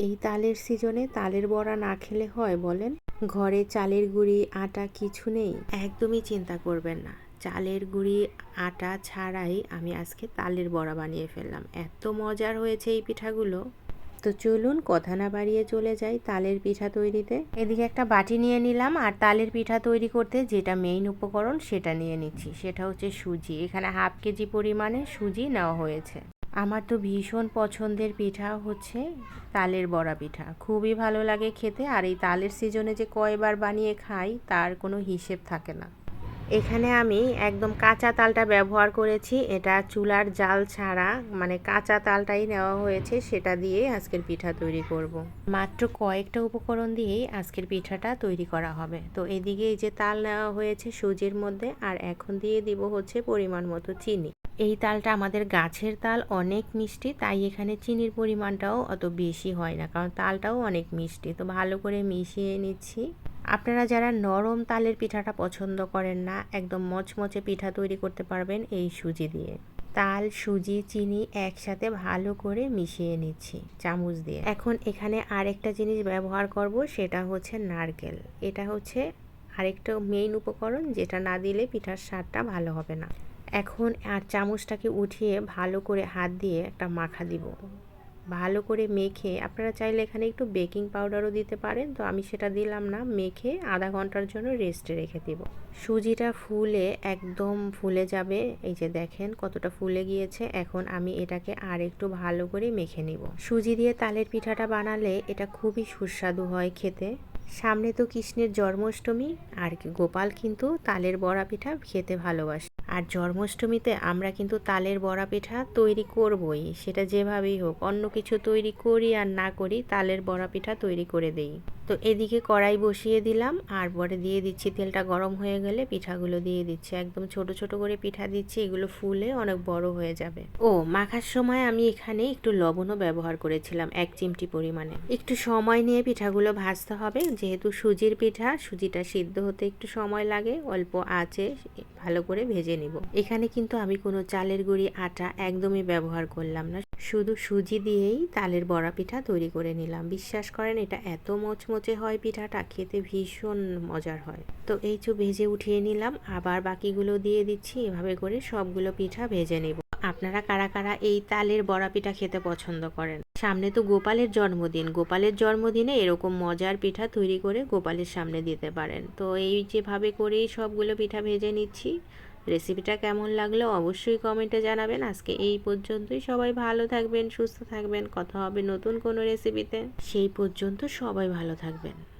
এই তালের সিজনে তালের বড়া না খেলে হয় বলেন? ঘরে চালের গুঁড়ি, আটা কিছু নেই। একদমই চিন্তা করবেন না। চালের গুঁড়ি, আটা ছাড়াই আমি আজকে তালের বড়া বানিয়ে ফেললাম। এত মজার হয়েছে এই পিঠাগুলো। তো চলুন কথা না বাড়িয়ে চলে যাই তালের পিঠা তৈরিতে। এদিকে একটা বাটি নিয়ে নিলাম আর তালের পিঠা তৈরি করতে যেটা মেইন উপকরণ সেটা নিয়ে নিচ্ছি। সেটা হচ্ছে সুজি। এখানে হাফ কেজি পরিমাণে সুজি নেওয়া হয়েছে। আমার তো ভীষণ পছন্দের পিঠা হচ্ছে তালের বড়া পিঠা। খুবই ভালো লাগে খেতে আর এই তালের সিজনে যে কয়বার বানিয়ে খাই তার কোনো হিসেব থাকে না। এখানে আমি একদম কাঁচা তালটা ব্যবহার করেছি, এটা চুলার জাল ছাড়া মানে কাঁচা তালটাই নেওয়া হয়েছে, সেটা দিয়ে আজকের পিঠা তৈরি করব। মাত্র কয়েকটা উপকরণ দিয়েই আজকের পিঠাটা তৈরি করা হবে। তো এদিকে এই যে তাল নেওয়া হয়েছে সুজির মধ্যে, আর এখন দিয়ে দিব হচ্ছে পরিমাণ মতো চিনি। এই তালটা আমাদের গাছের তাল অনেক মিষ্টি, তাই এখানে চিনির পরিমাণটাও অত বেশি হয় না, কারণ তালটাও অনেক মিষ্টি। তো ভালো করে মিশিয়ে নিচ্ছি। আপনারা যারা নরম তালের পিঠাটা পছন্দ করেন না, একদম মচমচে পিঠা তৈরি করতে পারবেন এই সুজি দিয়ে। তাল, সুজি, চিনি একসাথে ভালো করে মিশিয়ে নিচ্ছি চামচ দিয়ে। এখন এখানে আরেকটা জিনিস ব্যবহার করব, সেটা হচ্ছে নারকেল। এটা হচ্ছে আরেকটা মেইন উপকরণ, যেটা না দিলে পিঠার স্বাদটা ভালো হবে না। এখন আর চামচটাকে উঠিয়ে ভালো করে হাত দিয়ে একটা মাখা দিব। ভালো করে মেখে, আপনারা চাইলে এখানে একটু বেকিং পাউডারও দিতে পারেন, তো আমি সেটা দিলাম না, মেখে আধা ঘণ্টার জন্য রেস্টে রেখে দিব। সুজিটা ফুলে একদম ফুলে যাবে, এই যে দেখেন কতটা ফুলে গিয়েছে, এখন আমি এটাকে আর একটু ভালো করে মেখে নিব। সুজি দিয়ে তালের পিঠাটা বানালে এটা খুবই সুস্বাদু হয় খেতে। সামনে তো কৃষ্ণের জন্মাষ্টমী, আর গোপাল কিন্তু তালের বড়া পিঠা খেতে ভালোবাসে। আর জন্মাষ্টমীতে আমরা কিন্তু তালের বড়া পিঠা তৈরি করবই, সেটা যেভাবেই হোক। অন্য কিছু তৈরি করি আর না করি, তালের বড়া পিঠা তৈরি করে দেই। তো এদিকে কড়াই বসিয়ে দিলাম, আর পরে দিয়ে দিচ্ছি, তেলটা গরম হয়ে গেলে পিঠাগুলো দিয়ে দিচ্ছি। একদম ছোট ছোট করে পিঠা দিচ্ছি, এগুলো ফুলে অনেক বড় হয়ে যাবে। ও, মাখার সময় আমি এখানে একটু লবণও ব্যবহার করেছিলাম, এক চিমটি পরিমাণে। একটু সময় নিয়ে পিঠাগুলো ভাজতে হবে, যেহেতু সুজির পিঠা, সুজিটা সিদ্ধ হতে একটু সময় লাগে, অল্প আঁচে ভালো করে ভেজে নিব। এখানে কিন্তু আমি কোনো চালের গুঁড়ি, আটা একদমই ব্যবহার করলাম না। শুধু সুজি দিয়েই তালের বড়া পিঠা তৈরি করে নিলাম। বিশ্বাস করেন, এটা এত মচমচে হয় পিঠাটা, খেতে ভীষণ মজার হয়। তো এই চু ভেজে উঠিয়ে নিলাম। আবার বাকিগুলো দিয়ে দিচ্ছি। এভাবে করে সবগুলো পিঠা ভেজে নেব। আপনারা কারা কারা এই তালের বড়া পিঠা খেতে পছন্দ করেন? সামনে তো গোপালের জন্মদিন। গোপালের জন্মদিনে এরকম মজার পিঠা তৈরি করে গোপালের সামনে দিতে পারেন। তো এই যেভাবে করেই সবগুলো পিঠা ভেজে নিচ্ছি। রেসিপিটা কেমন লাগল অবশ্যই কমেন্টে জানাবেন। আজকে এই পর্যন্তই। সবাই ভালো থাকবেন, সুস্থ থাকবেন। কথা হবে নতুন কোনো রেসিপিতে সেই পর্যন্ত সবাই ভালো থাকবেন।